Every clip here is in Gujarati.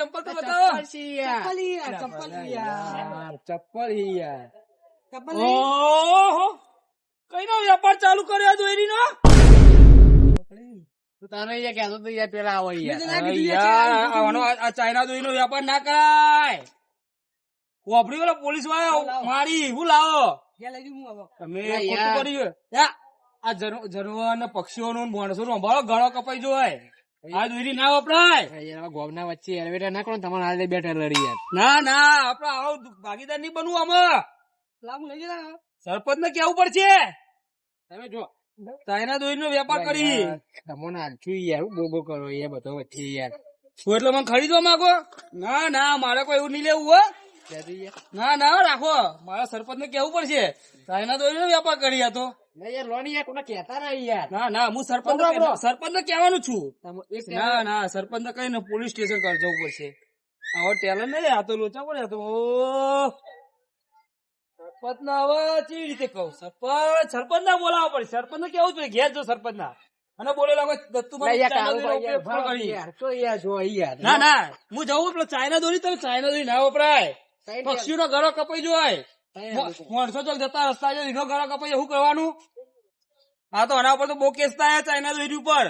ચંપલ તો બતાવો. ચપ્પલ છે યાર. ચપ્પલ ઈ યાર, ચપ્પલ ઈ યાર. યાર, ચપ્પલ હી યાર ચપ્પલ નહીં? વેપાર ચાલુ કર્યો દોરીનો નો તને યાર કહેતો તો યાર પેલા આવો યાર ના આવાનો આ ચાઇના ચાઇના દોરીનો વેપાર ના કરાય. વાપરી ઓલા પોલીસવાળા મારી હું લાવો. તમે ના ખોટું યાર. કર્યું આ જન- જાનવર પક્ષીઓનું માણસો માણસોનું અંભાળો ઘણો કપાઈ જોય આ દોરી ના વપરાય. યાર વચ્ચે એલિવેટર ના કરો તમારે હાલે બેઠા લડી યાર. ના ના આપડે આવો ભાગીદાર નહીં બનવું આમાં. હું લઈ જતા સરપંચ ને કેવું પડશે? તમે જો. ચાઇના દોરી નો વેપાર કરી. તમને હાલશું યાર બોગો કરો યાર બધો વચ્ચે યાર. એટલે મને ખરીદવા માંગો? ના ના મારે કોઈ એવું નહીં લેવું હો. ના ના રાખો. મારા સરપંચ ને કેવું પડશે? ચાઇના તો વેપાર કરી હતો ના ના હું સરપંચ. સરપંચ ને છું. ના ના સરપંચ ને કઈ પોલીસ સ્ટેશન કર જવું પડશે. આવો ટેલેન્ટ નહીં આ તો લોચા પડે તો સરપંચ ના હવે કેવી રીતે કહું? સરપંચ સરપંચ ના બોલાવવા પડે. સરપંચ ને કેવું જોઈએ? ઘેર જો સરપંચ ના અને બોલે લાગો દત્તુ ના ના ના હું જવું પેલો ચાઇના દોરી તમે ચાઇના દોરી ના વપરાય. સાઈડ પક્ષીઓ નો ગળો કપાઈ જોય માણસો ચાલ જતા રસ્તા છે એનો ગળો કપાઈ શું કરવાનું? હા તો આના ઉપર તો બહુ કેસ થાય ચાઇના દોરી ઉપર.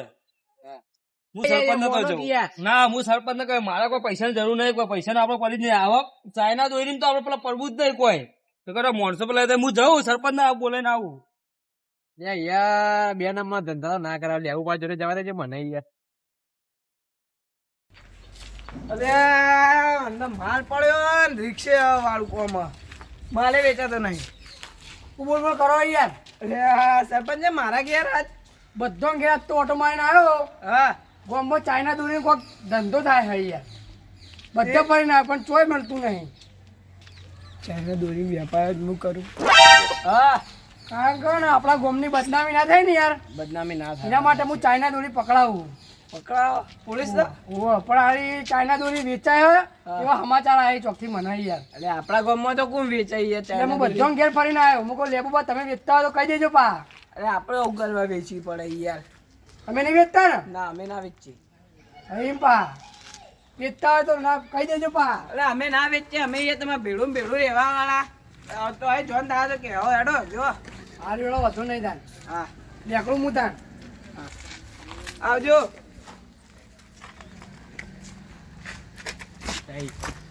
હું. એ, એ, સરપંચ નતો જવું ના હું સરપંચ ને કહે મારા કોઈ પૈસાની જરૂર નહીં કોઈ પૈસા આપડે પડી જ નહીં. આવક ચાઇના દોરી તો આપડે પેલા પડવું જ નહીં કોઈ. તો કરે માણસો પેલા હું જઉં સરપંચ ને બોલે ને આવું યાર બે નંબર ધંધા ના કરાવ. લેવું પાછું જોડે જવા દેજે મને યાર. અરે અંદર માલ પડ્યો ને રિક્ષે વાળું કોમાં. માલે વેચાતો નહીં. તું બોલ કરો યાર. અરે સરપંચ મારા ઘેર આજ બધો ઘેર તો ઓટો મારીને આવ્યો. હા. ગોમમાં ચાઇના દોરી કોઈક ધંધો થાય છે યાર. બધે ફરીને આવ્યો પણ ચોય મળતું નહીં. ચાઇના દોરી વેપાર હું કરું. હા. કારણ કે આપણા ગોમની બદનામી ના થાય ને યાર. બદનામી ના થાય. એના માટે હું ચાઇના દોરી પકડાવું. પકડાવો. પોલીસ પણ આ ચાઇના દોરી વેચાય હે? એવા સમાચાર આવે ચોકથી મને યાર. એટલે આપણા ગામમાં તો કોણ વેચાઈ હું બધો ઘેર ફરીને આવ્યો. હું કહું લેબુ બા તમે વેચતા હોય તો કહી દેજો પા. અરે આપણે ઉગલવા વેચવી પડે યાર. અમે નહીં વેચતા ને? ના અમે ના વેચીએ. અહીં પા. વેચતા હોય તો ના કહી દેજો પા. અરે અમે ના વેચીએ. અમે ભેડું ભેડું રહેવા વાળા તો અહીં જોન થાય તો કે હો હેડો જો. આ રેડો વધુ નહીં થાય. હા. નીકળું હું. તાન આવજો.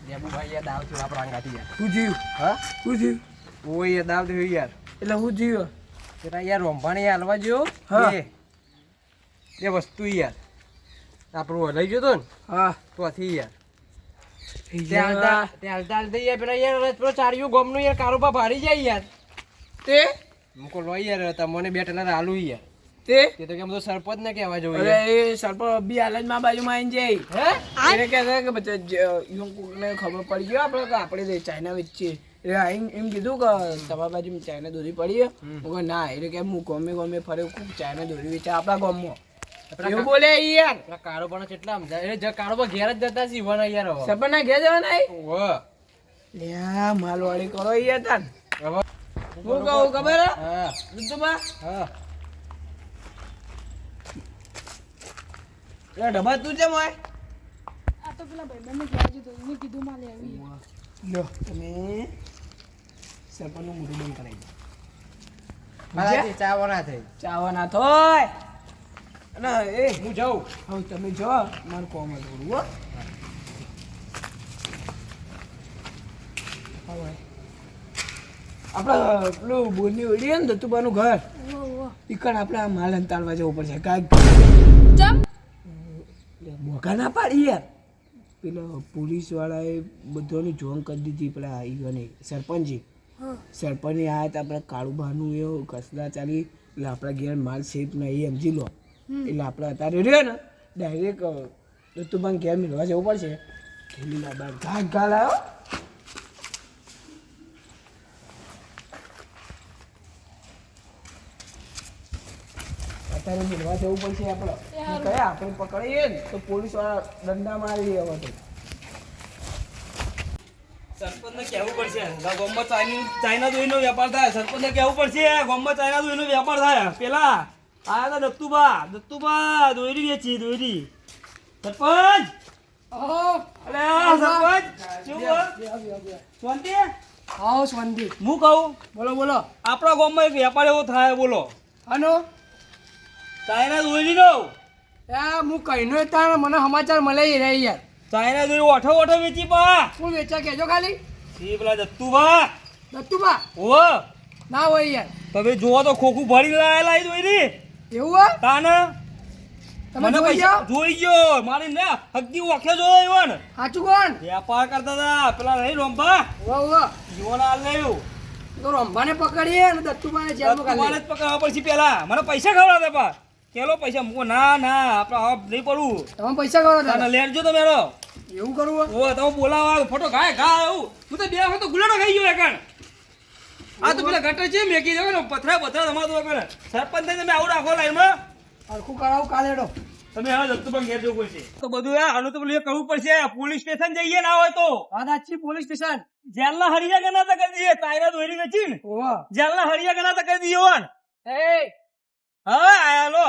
લેબુભાઈ દાવ થયું આપણા અંગાથી યાર. શું હા? શું ઓય દાવ થયું યાર. એટલે હું થયું પેલા યાર રોંભાણી હાલવા જો હા. બે વસ્તુ યાર. આપણું લઈ ગયો તો ને હા. તો યાર. ત્યાં હાલતા ત્યાં હાલતા હાલતા યાર પેલા યાર પેલો ચાર્યું ગોમનું યાર કારોબાર ભારી જાય યાર. તે? મૂકો લો યાર તમને બે ટેલર આલુ યાર. તે? તે તો કેમ તો સરપંચ ને કહેવા જવું અરે એ સરપંચ બી હાલ જ માં બાજુમાં આવીને જાય હે? એને કહે છે કે બધા ને ખબર પડી ગયો આપણે કે આપણે ચાઇના વેચીએ. એટલે એમ કીધું કે તમારા બાજુ ચાઇના દોરી પડી હું કહું ના એટલે કે હું ગમે ગમે ફરે ચાઇના દોરી વેચે આપણા ગામમાં. એવું બોલે યાર. પેલા કારોબાર કેટલા સમજાય એટલે કારોબાર ઘેર જ જતા યાર સરપંચ ના ઘેર જવાના? લ્યા માલવાડી કરો યાર તાન. હું કહું ખબર હે? હા. હા ડબ્બા તું છે હોય. આ તો પેલા ભાઈબંધને કહેવા જતો એને કીધું મારે આવી. લો તમે સરપંચનું મોઢું બંધ કરાવી દો. મારાથી ચાવો ના થઈ ચાવા ના થોય. અને એ હું જાઉં. હવે તમે જો મારું કોમ હતું હો. હવે. આપણે પેલું બોરની ઓડી ને દત્તુબાનું ઘર ઈકણ આપણે આ માલ અંતાળવા જવું પડશે. કાંઈક મોકા ના પાડી યાર પેલો પોલીસ વાળાએ બધાની જોંગ કરી દીધી પેલા ઈવને સરપંચજી સરપંચ આ હતા આપણે કાળુબાનું એવું કસરા ચાલી એટલે આપણા ઘેર માલ સેફ નહીં એ સમજી લો એટલે આપણે અત્યારે રહ્યો ને ડાયરેક્ટ દત્તુબાન ઘેર મિલવા જવું પડશે. થેલીના બાર ઘા લાવ્યો અત્યારે મિલવા જવું પડશે આપણે કયા? આપણે પકડીએ ને તો પોલીસવાળા દંડા મારી હવે તો. સરપંચ પડશે. ગામમાં ચાઇના દોરીનો વેપાર થાય. સરપંચ ને પડશે ગામમાં ચાઇના દોરીનો વેપાર થાય. પેલા આયા હતા દત્તુબા દત્તુબા દોરી વેચી દોરી સરપંચ! આવો સરપંચ! શું શાંતિ આવો શાંતિ હું કહું? બોલો બોલો. આપણા ગામમાં એક વેપાર એવો થાય બોલો. હાનો ચાઇના દોરી નો આ હું કહીનો તાણ મને સમાચાર મળે રહી યાર. ચાઇના દોરી ઓઠો ઓઠો વેચી પા. શું વેચા કેજો ખાલી? સી પેલા દત્તુભા. દત્તુભા? ઓ ના હોય યાર. તમે જોવો તો ખોખું ભરી લાયેલા એ દોરી એવું હે તાને? તમે જોઈ જોઈ ગયો. મારી ને હગી ઓખે જોયો ને સાચું કોણ? વેપાર કરતા હતા. પેલા નહીં રોંભા. વાહ વાહ જીવન હાલ લેવું તો રંભાને પકડીએ અને પકડવા પડશે પેલા મને પૈસા ખવડાવે દે પા. કેલો પૈસા મૂકો. ના ના આપણે હવે નહીં પડવું. તમે પૈસા કરો તાને લેજો તમે એનો એવું કરવું ઓ તમે બોલાવા ફોટો ખાય ખા એવું હું તો બે વખત તો ગુલાડો ખાઈ ગયો એકણ આ તો પેલા ગટર છે મેકી દેવો ને પથરા પથરા તમારું એકણ સરપંચ થઈને તમે આવું રાખો લાઈનમાં. હરખું કરાવું કાલેડો. તમે હવે જતું પણ ઘેર જવું પડશે તો બધું આ આનું તો પેલું કરવું પડશે. પોલીસ સ્ટેશન જઈએ ના હોય તો. હા સાચી પોલીસ સ્ટેશન. જેલના હરિયા ગણાતા કરી દઈએ. તાયરા દોરી વેચી ને. જેલ ના હરિયા ગણાતા કરી દઈએ એ હા આયા લો.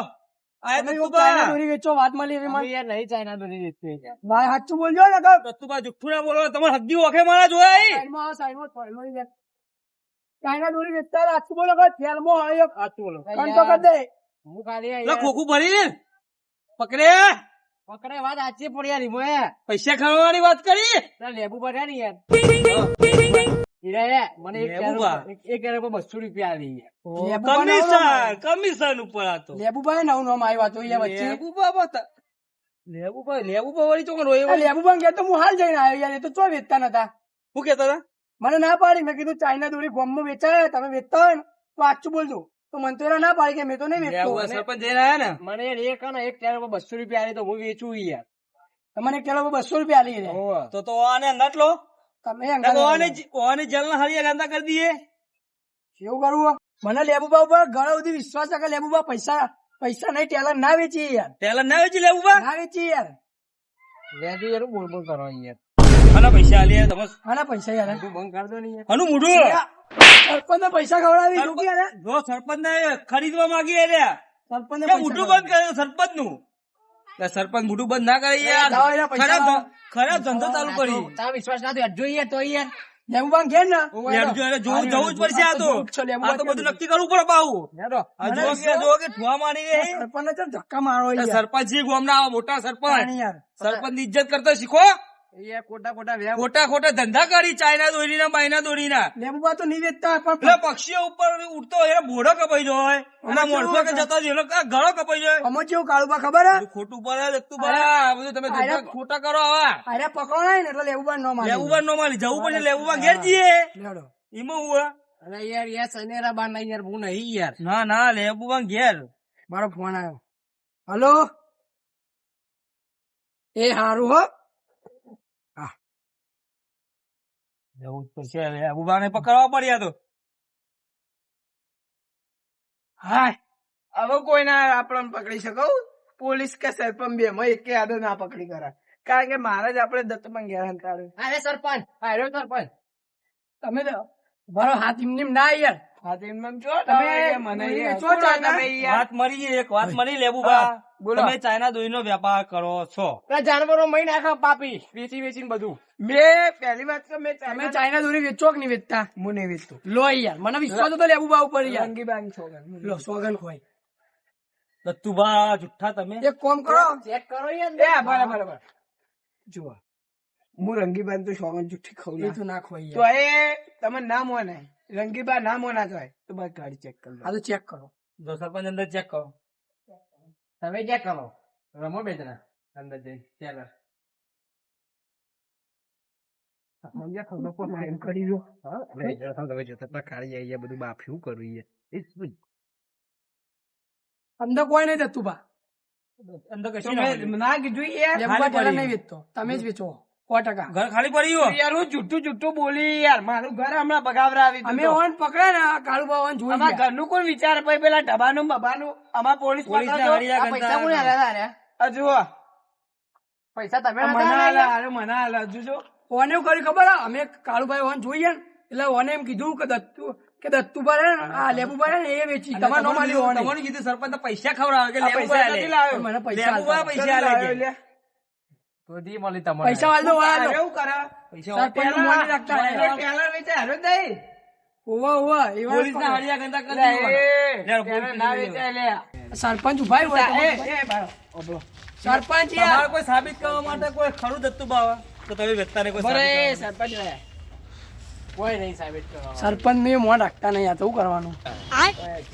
આયા તમે એવું ચાઇના દોરી વેચો વાત મળી એવી મને યાર નહીં ચાઇના દોરી વેચવી ભાઈ સાચું બોલજો ને કાં દત્તુભા જુઠ્ઠું ના બોલો તમારે હદ્દી ઓખે મારા જોયા ઈ. સાઈડમાં સાઈડમાં થોડી મળી ચાઇના દોરી વેચતા સાચું બોલો કાં જેલમાં આવ્યો સાચું બોલો. કંટો કરી દે. હું ખાલી લે ખોખું ભરી પકડે. પકડે વાત સાચી પડી યાર પૈસા ખાવાની વાત કરી. તારા લેબુ પડ્યા હે ને યાર. મને એક લેબુબા. કેરેટ પર- એક કેરેટ પર બસો રૂપિયા આવી ગયા. લેબુબા નવું નામ કમિશન કમિશન ઉપર આ લેબુભાઈ નવું નામ આવ્યું હતું લેબુબા બતા લેબુબા લેબુબા વળી ચોકન રોય આ તો હું હાલ જઈને આવ્યો યાર એ તો ચો વેચતા નતા. શું કેતા હતા? મને ના પાડી મેં કીધું ચાઇના દોરી ગોમમાં વેચાય તમે વેચતા હોય ને તો સાચું બોલજો. તો મને તો ના પાડી કે મેં તો નહીં વેચતો. સરપંચ જઈને આયા ને? મને એક એક પર બસો રૂપિયા આવી તો હું વેચું યાર. તમને કિલો બસો રૂપિયા લે તો તો આને નટ લો. તમે આને જેલના હરિયા ગાંધા કરી દઈએ? કેવું કરવું મને લેબુબા ઉપર ઘણા સુધી વિશ્વાસ કે લેબુબા પૈસા પૈસા નહીં ટેલર ના વેચી યાર. ટેલર ના વેચી લેબુબા? ના વેચી યાર. વેચી યાર બોલ બોલ કરો યાર આના પૈસા આલી તમે આના પૈસા યાર. તું બંધ કર દો ને યાર. આનું મોઢું. સરપંચ પૈસા ખવડાવી શું કે યાર? જો સરપંચ ને ખરીદવા માંગીએ રે સરપંચને કે પૈસા મોઢું બંધ કરે સરપંચનું સરપંચ મોઢું બંધ ના કરે યાર. ખરાબ ધંધો ચાલુ કરી. તારો વિશ્વાસ ના થયો. જોઈએ તો યાર. લેબુબા ઘેર ને? યાર જો એને જોવું જવું જ પડશે આ તો. આ તો લેબુબા આ તો બધું નક્કી કરવું પડે હેડો. જો કે ઠુવા મારી રે સરપંચને ધક્કા મારો સરપંચ ગામના મોટા સરપંચ. સરપંચની ઇજ્જત કરતા શીખો. ખોટા ખોટા ધંધા કરી ચાઇના દોરીના બાયના દોરીના. લેબુબા તો નહીં વેચતા પણ પક્ષીઓ ઉપર ઉડતો એને મોઢો કપાઈ જાય એના મોઢો કે જતો એનો ગળો કપાઈ જાય. અમે જેવું કાળુબા ખબર હે? ખોટું પડે લખતું પડે. આ બધું તમે ખોટા કરો આવા અરે પકડો ને એટલે લેબુબા નો મારી લેબુબા નો મારી જવું પડે લેબુબા ઘેર જઈએ. એમાં હું અરે યાર યાર સનેરા બાર ના યાર હું નહીં યાર. ના ના લેવું ઘેર. મારો ફોન આવ્યો. હલો એ હારું હો. જવું તો છે લેવું ને પકડવા પડ્યા તો. હા હવે કોઈ ના આપણને પકડી શકો? પોલીસ કે સરપંચ બે માં એકે આડો ના પકડી કરા. કારણ કે મારા જ આપણે દત્ત મંગ્યા હંતાડ્યું અરે સરપંચ અરે સરપંચ. તમે તો મારો હાથ એમ નેમ ના યાર તો? વાત મળી એક વાત મળી લેવું બા. બોલો. તમે ચાઇના દોરી નો વેપાર કરો છો. જાનવરો મહી નાખા પાપી વેચી વેચી બધું. મેં પહેલી વાત તો મેં તમે ચાઇના દોરી વેચો કે નહીં વેચતા? હું નહીં વેચતો. લો યાર મને વિશ્વાસ હતો લેબુબા ઉપર યાર. રંગીબાન છોકરા લો સોગન ખોઈ દત્તુભા જુઠ્ઠા તમે? એક કોમ કરો. ચેક કરો યાર એ ભલે ભલે ભલે. જુઓ. હું રંગીબાન તો સોગન જુઠ્ઠી ના. તો ના ખોઈ તો એ તમે ના મોને રંગીબા ના મોના તો તો બસ ગાડી ચેક કરો આ તો ચેક કરો. જો સરપંચ અંદર ચેક કરો. તમે ચેક કરો. રમો બે જણા અંદર જઈ ચાલો અંદર કોઈ નહીં જતું બા. અંદર કશું ના કીધું તમે જ વેચો. સો ટકા. ઘર ખાલી પડી ગયું? યાર હું જુઠ્ઠું જુઠ્ઠું બોલી યાર મારું ઘર હમણાં બગાવરા આવી અમે ઓન પકડે ને કાળુ ઓન જોઈ અમારા ગયા. ઘરનું કોણ વિચાર પછી પેલા ડબાનું બબાનું અમાર પોલીસ પૈસા કોણ આલ્યા આ જુઓ. પૈસા તમે મને આલે, અરે મને આલે, હજુ જો. ઓને એવું કર્યું ખબર હે? અમે કાળુભાઈ ઓન જોઈએ ને એટલે ઓને એમ કીધું કે દત્તુ કે દત્તુ પર ને આ લેબુ પર ને એ વેચી. તમારે નો માલ્યું ઓને. કીધું સરપંચ પૈસા ખવડાવે કે પૈસા. મને પૈસા પૈસા તો મળી તમારે પૈસા વાળો વાળો એવું કરે? પૈસા સરપંચનું. મોઢે રાખતા ટેલર વેચે હારો દઈ ઓવા ઓવા એવા પોલીસ ના હળિયા ગંદા કરી. યાર, પોલીસ ના વેચે લે. સરપંચ ઊભા હોય એ બાળો સરપંચ યાર. કોઈ સાબિત કરવા માટે કોઈ ખરું દત્તુ બાવા? તો તમે વેચતા ને કોઈ સાબિત સરપંચ રહ્યા. કોઈ નહીં સાબિત સરપંચ ને મોં રાખતા નહીં આ તો શું કરવાનું?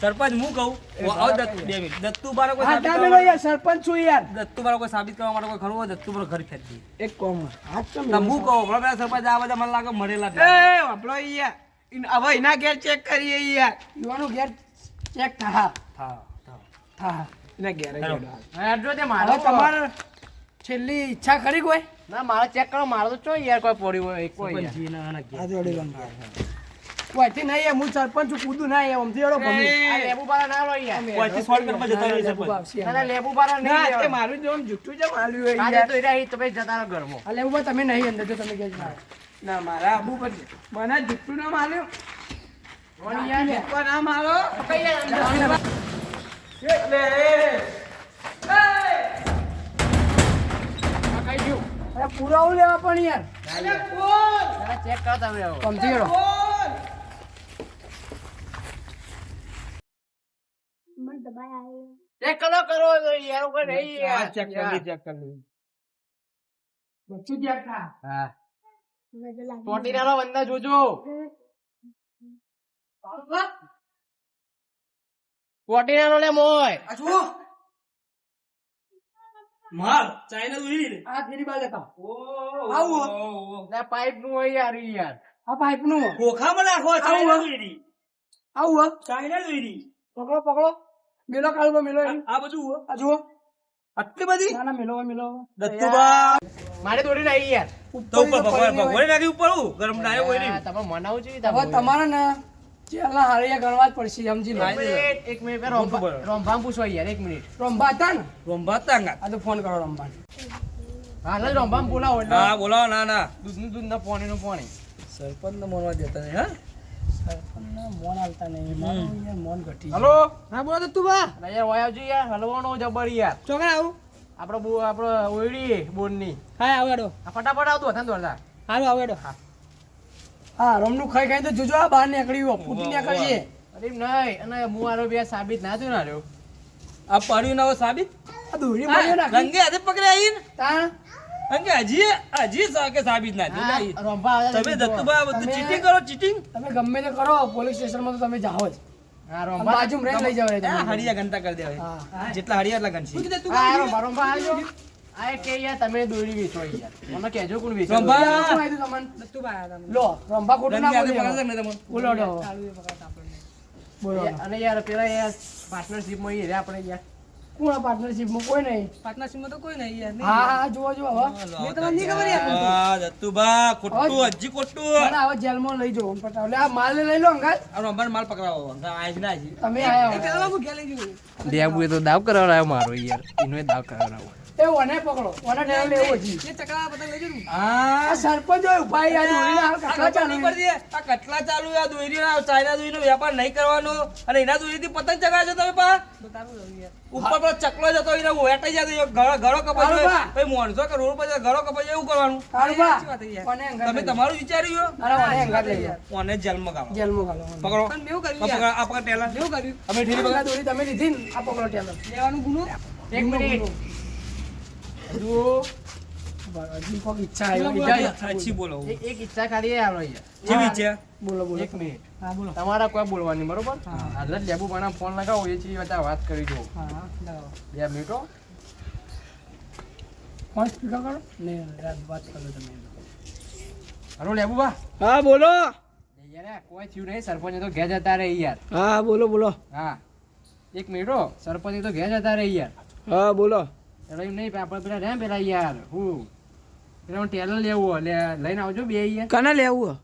સરપંચ હું કહું? આવો દત્ત- દત્તુ બારો કોઈ સાબિત કરવા યાર સરપંચ છું યાર. દત્તુ બારો કોઈ સાબિત કરવા માટે કોઈ ખરું હોય? દત્તુ બારો ઘર ફેરતી એક કોમ હાથ તો તો હું કહું બરાબર સરપંચ આ બધા મને લાગે મળેલા એ વાપરો યાર. હવે એના ઘેર ચેક કરીએ યાર. યુવાનો ઘેર ચેક થા. હા, હા. થા. એના ઘેર તે મારો તમારે છેલ્લી ઈચ્છા ખરી કોઈ ના મારે ચેક કરો મારો તો ચોય યાર કોઈ પડ્યું હોય કોઈ. આ કોઈથી નહીં યાર હું સરપંચ છું કૂદું ના યાર આમથી એડો ભમી આ લેબુ બારા ના લો યાર કોઈથી શોર્ટકટમાં જતા રહી સરપંચ. ના, લેબુ બારા નહીં ના તે મારું જોમ જુઠ્ઠું છે માલ્યું હોય આજે યાર તો એરા તમે જતા રહો ઘરમાં. અલે ઊભા તમે નહીં અંદર જો તમે કે ના મારા આબુ પર મને જુઠ્ઠું ના માલ્યું કોણ યાર? કોઈ ના મારો કઈ યાર અંદર? એટલે અરે પુરાવો લેવા પણ યાર. જરા ચેક કરો તમે હવે. કમથી એડો ચેક કરો કરો યાર કોઈ નહીં યાર. ચેક કર લી, ચેક કર લી. બચ્ચી ગયા થા હા. ચોટીલાનો બંદા જોજો ચોટીલાનો લે મોય. આ માલ ચાઇના દૂરી આ ફેરી બાજુ કા ઓ આવું. ના પાઇપનું હોય યાર યાર. આ પાઇપનું ખોખામાં નાખો ચાઇના આવું. દૂરી. ચાઇના દૂરી. પકડો પકડો. મેલો કાઢો મેલો આ બધું હો. આ જુઓ. આટલી બધી? ના ના મેલો મેલો દત્તુબા. મારે દોડી નહીં યાર. તો ઉપર ભગવાન ભગવાન નાખી ઉપર હું. ગરમ ડાયો હોય નહીં. તમે મનાવું તમારે ને જેલના હારિયા ગણવા જ પડશે સમજી લો. એક મિનિટ રોંભામ પૂછવા યાર એક મિનિટ. રંભા હતા ને રંભા તાંગા. આ તો ફોન કરો રંભા હા ના રોંભામ બોલાવો હા બોલાવો ના ના. દૂધનું દૂધ ના પાણી નું પાણી. સરપંચ ને મોનવા દેતા નહીં હા? સરપંચના મોન આવતા નહીં. મારું યાર મોન ઘટી હલો? હા બોલો તો તું બા યાર વયા આવજો યાર હલવાનો જબર યાર. ચોકડા આવું. આપણો બુ આપણો ઓયડી બોનની. હા આવેડો આ ફટાફટ આવતું હતા ને દોડતા હાલો આવેડો હા. રમનું ખાઈ ખાઈ તો જોજો આ બહાર નીકળ્યું ફૂટી નીકળશે અરે નહીં અને હું મારો બે સાબિત ના થયો ના રહ્યો આ પડ્યું નવો સાબિત? આ દોરી મળ્યો ના ગંગે હાથે પકડે ને. તા ગંગે હજી હજી સાકે સાબિત ના થયું. હા, તમે દત્તુભાઈ બધું ચીટિંગ કરો ચીટિંગ તમે ગમે તે કરો પોલીસ સ્ટેશનમાં તો તમે જાઓ જ. બાજુ લઈ જાવ હરિયા ગણતા કરી દેવાય જેટલા હરિયા એટલા ગણશે તું આ કે યાર તમે દોરી વેચો યાર. મને કહેજો કોણ વેચો રોંભા. તમને? લો રંભા ખોટું ના બોલો બોલો અને યાર પેલા યાર પાર્ટનરશિપમાં યાર આપણે યાર. કોણ પાર્ટનરશિપમાં કોઈ નહીં. પાર્ટનરશિપમાં તો કોઈ નહીં યાર હા હા જુઓ જુઓ હવે. મેં તમને નહીં ખબર યાર. આ દત્તુબા ખોટું અજી ખોટું. મને હવે જેલમાં લઈ જાવ પટાવ લે આ માલ લઈ લો અંગાલ. આ રંભાને માલ પકડાવો આજ ના આજ. તમે આયા પેલા હું ગેલે જો એ તો દાવ કરાવડાયો મારો યાર એનો દાવ કરાવડાવો. એ ઓને પકડો. ઓને ટેલ લેવો છે. એ ચકલા પતંગ લઈ જવું આ આ સરપંચ હોય ઊભા યાર દોરીને હાલ કાકા ચાલુ. ખબર છે? આ કટલા ચાલુ આ દોરી ના ચાઇના દોરી નો વેપાર નહીં કરવાનો. અને એના દોરી થી પતંગ ચગાવજો તમે પા. ઉપર પેલો ચકલો જતો એને વેટાઈ જતો ગળો કપાઈ મોણસો કે રોડ પર ઘરો કપાઈ એવું કરવાનું. તમે તમારું વિચાર્યું જન્મ ઓને. ગાળો? પકડો. આ પકડ પકડ કર્યું. અમે દોરી તમે લીધી ને આ પકડો ટેલર. લેવાનું ગુનો? એક મિનિટ. જુઓ. હજી કોક ઈચ્છા આવી બોલો, ઈચ્છા બોલો. સાચી બોલો. એક એક ઈચ્છા ખાલી આલો યાર જેવી બોલો બોલો. એક મિનિટ. હા બોલો. તમારા કોઈ બોલવાની બરોબર? હાલત લેબુ પણ ફોન લગાવો એ ચીજ વાત કરી લાવો. બે મિનિટો ફોન સ્પીકર કરો? ને રાત વાત કરો તમે. હલો લેબુ બા હા બોલો. યાર કોઈ થયું નહીં સરપંચ તો ઘેર જતા રહે યાર. હા બોલો બોલો. હા. એક મિનિટ હો સરપંચ તો ઘેર જતા રહે યાર. હા બોલો. એટલે નહીં આપણે પેલા રહ્યા પેલા યાર હું. પેલા હું ટેલર લેવું લે લઈને આવજો બે યાર કને લેવું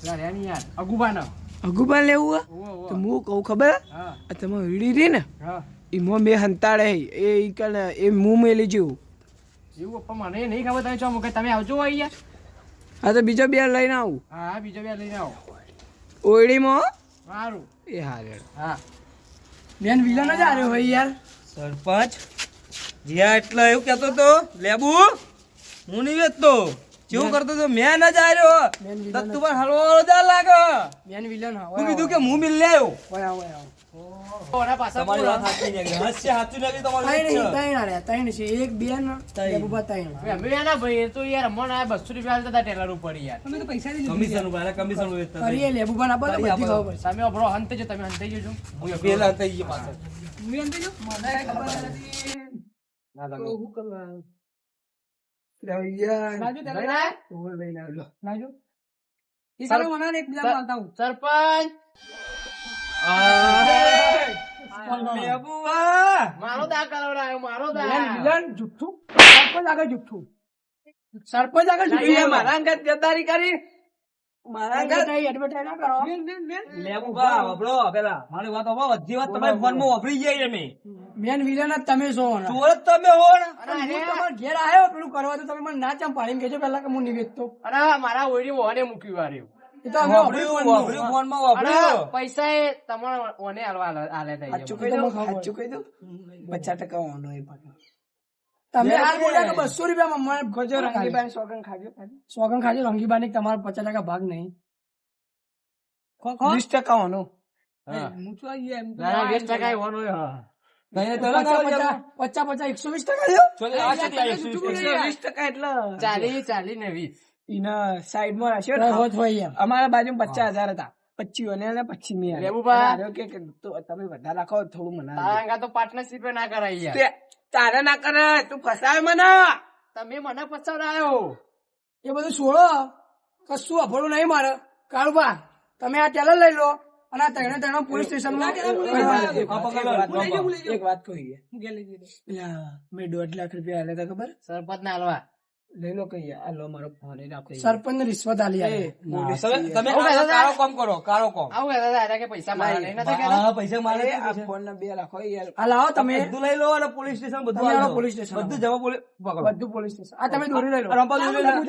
પેલા રહ્યા ને યાર અગુબાના. અગુબા લેવું તો હું કહું ખબર? હા. આ તમે વીડી રહી ને હા. એમાં મેં હંતાડે એ કને એ મું મેલી જેવું. એવું પપ્પા મને નહીં ખબર તમે ચો મૂકે તમે આવજો અહીંયા. હા તો બીજો બે લઈને આવું. હા બીજો બે લઈને આવો. ઓયડીમાં? સારું. એ હારે. હા. બેન વિલન જ આવ્યો હોય યાર. સરપંચ. જ્યાં એટલે એવું કેતો તો લેબુ હું નહીં વેચતો. જેવું કરતો તો મેં ના જાય રહ્યો તો તું પણ હલવો હળવદાર લાગે. મેન વિલન હું કીધું કે હું મિલ લે આવ્યો ઓય ઓય આવો. ઓના પાછા તમારી વાત સાચી નીકળી હાસ્ય સાચું નીકળી તમારું ત્રણ છે. ત્રણ છે. એક બે ને લેબુભા ત્રણ. અમે એના ભાઈ તો યાર મને આ બસો રૂપિયા હાલતા હતા ટેલર ઉપર યાર. તમે તો પૈસા કમિશન ઉપર કમિશન વેચતા હતા. બધી ખબર જો તમે હંતે જજો. હું પેલા હંતે ગયો પાછળ મને ખબર નથી. ને. સરપંચ! મારો મારો જુઠ્ઠું. આગળ જુઠ્ઠું. સરપંચ આગળ જુઠ્ઠું. મારા અંગત ગદ્દારી કરી. તમે છો તમે હો ઘેર આવ્યો પેલું કરવા તો તમે મને ના ચામ પાડીને કહેજો પહેલા કે હું નહીં વેચતો. અરે મારા વાપર્યું, ફોનમાં અરે વાપર્યું. પૈસા એ તમારા ઓને હાલવા દો પચાસ ટકા એ તમે હાલ બોલ્યા કે બસો રૂપિયા મને ખોજો રંગીબાઈ સોગન ખાજો સોગન ખાજો રંગીબાઈ તમારો પચાસ ટકા ભાગ નહીં. વીસ ટકા વાનો વીસ ટકા એ ઓનો હા. નહીં તો પચાસ પચાસ. પચાસ પચાસ એકસો વીસ ટકા લ્યો. ચાલો, આ કેટલા? એકસો વીસ ટકા. એટલે. ચાલી ચાલી ને વીસ. એના સાઈડમાં રાખ્યો અમારા બાજુ પચાસ હજાર હતા. પચીસ અને એને પચીસની કે તમે વધારે રાખો થોડું મને તો પાર્ટનરશીપ ના કરાય તારે ના કરે તું ફસાવે મને. તમે મને ફસાવડાયો? એ બધું છોડો. કશું અફળું નહીં મારે. કાળુબા તમે આ ટેલર લઈ લો અને આ ત્રણે ત્રણ પોલીસ સ્ટેશન એક વાત કહી મેં દોઢ લાખ રૂપિયા આલ્યા હતા ખબર? સરપંચ ના હાલવા લઈ લો કહીએ આ લો મારો ફોન સરપંચ રિશ્વત આલી આવે તમે કારો કામ કરો કારો કામ. આવું કહેતા દાદા કે પૈસા મારા નહીં. નથી પૈસા મારે આ ફોન ના બે રાખો યાર આ લાવો તમે. બધું લઈ લો અને પોલીસ સ્ટેશન બધું. આવો પોલીસ સ્ટેશન બધું જમા પોલીસ પકડો. બધું પોલીસ સ્ટેશન. આ તમે દોરી લઈ લો. રંપા દોરી લઈ લો.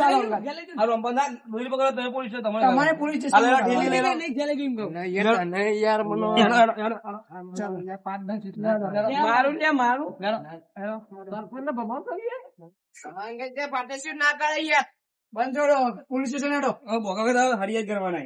આ રંપા ના દોરી પકડો તમે પોલીસ સ્ટેશન તમારે તમારે. પોલીસ આ લઈ લો, નહીં જેલે લઈ લો. નહીં યાર તને યાર મનો હેડો, હેડો, હેડો. મારું ને મારું. પાર્ટનરશીપ ના. કરે યાર બંધ છોડો પોલીસ સ્ટેશન હેડો ભોગા જ કરવાના